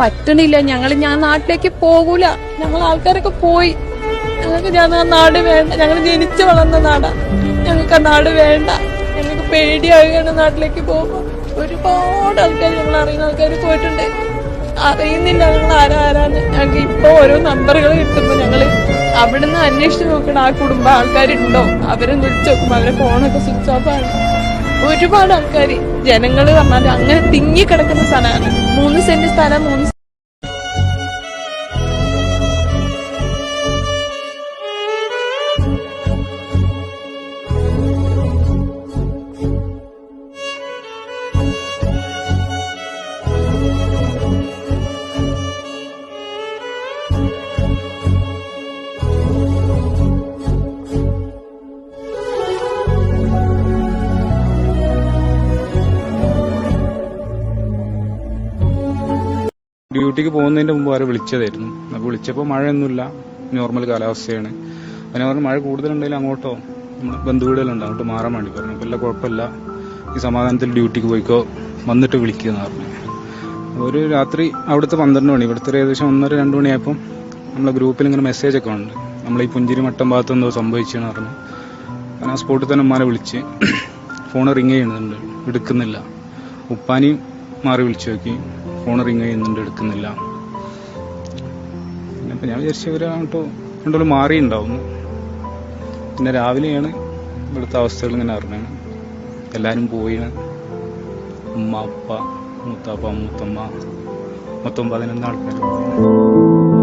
പറ്റണില്ല. ഞങ്ങൾ ഞാൻ നാട്ടിലേക്ക് പോകൂല. ഞങ്ങൾ ആൾക്കാരൊക്കെ പോയി. ഞങ്ങൾക്ക് ഞാൻ ആ നാട് വേണ്ട. ഞങ്ങൾ ജനിച്ചു വളർന്ന നാടാ. ഞങ്ങൾക്ക് ആ നാട് വേണ്ട. ഞങ്ങൾക്ക് പേടിയാവുകയാണ് നാട്ടിലേക്ക് പോകുമ്പോൾ. ഒരുപാട് ആൾക്കാർ ഞങ്ങൾ അറിയുന്ന ആൾക്കാർ പോയിട്ടുണ്ട്. അറിയുന്നില്ല ഞങ്ങൾ ആരാരാണ് ഞങ്ങൾക്ക് ഇപ്പോൾ ഓരോ നമ്പറുകൾ കിട്ടുമ്പോൾ ഞങ്ങൾ അവിടെ അവിടുന്ന് അന്വേഷിച്ച് നോക്കണം ആ കുടുംബ ആൾക്കാരുണ്ടോ? അവരെ വിളിച്ചു നോക്കുമ്പോൾ അവരെ ഫോണൊക്കെ സ്വിച്ച് ഓഫ് ആണ്. ഒരുപാട് ആൾക്കാർ ജനങ്ങൾ പറഞ്ഞാൽ അങ്ങനെ തിങ്ങി കിടക്കുന്ന സ്ഥലമാണ് മൂന്ന് സെന്റ് സ്ഥലം മൂന്ന് ഡ്യൂട്ടിക്ക് പോകുന്നതിന്റെ മുമ്പ് വരെ വിളിച്ചതായിരുന്നു. അപ്പൊ വിളിച്ചപ്പോൾ മഴയൊന്നുമില്ല. നോർമൽ കാലാവസ്ഥയാണ്. അതിനെ പറഞ്ഞു മഴ കൂടുതലുണ്ടെങ്കിൽ അങ്ങോട്ടോ? ബന്ധുവീടുകളുണ്ട്. അങ്ങോട്ട് മാറാൻ വേണ്ടി പറഞ്ഞു. അപ്പൊ എല്ലാം കുഴപ്പമില്ല. ഈ സമാധാനത്തിൽ ഡ്യൂട്ടിക്ക് പോയിക്കോ. വന്നിട്ട് വിളിക്കുക എന്ന് പറഞ്ഞു. ഒരു രാത്രി അവിടുത്തെ പന്ത്രണ്ട് മണി. ഇവിടുത്തെ ഏകദേശം ഒന്നര രണ്ട് മണിയായപ്പം നമ്മളെ ഗ്രൂപ്പിൽ ഇങ്ങനെ മെസ്സേജ് ഒക്കെ ഉണ്ട് നമ്മൾ ഈ പുഞ്ചിരി മട്ടം ഭാഗത്ത് എന്തോ സംഭവിച്ചെന്ന് പറഞ്ഞു. ഞാൻ ആ സ്പോട്ടിൽ തന്നെ ഉമ്മാനെ വിളിച്ച് ഫോൺ റിങ് ചെയ്യുന്നുണ്ട്. എടുക്കുന്നില്ല. ഉപ്പാനിയും മാറി വിളിച്ചു നോക്കി. ഫോൺ റിങ് ചെയ്യുന്നുണ്ട് എടുക്കുന്നില്ല. പിന്നെ ഞാൻ വിചാരിച്ചു ഇവരാട്ടോ രണ്ടോളം മാറിയിട്ടുണ്ടാവും. പിന്നെ രാവിലെയാണ് ഇവിടുത്തെ അവസ്ഥകൾ ഇങ്ങനെ അറിഞ്ഞത്. എല്ലാവരും പോയിന് ഉമ്മ അപ്പ മൂത്താപ്പ മൂത്തമ്മ മൊത്തം പതിനൊന്ന് ആൾക്കാർ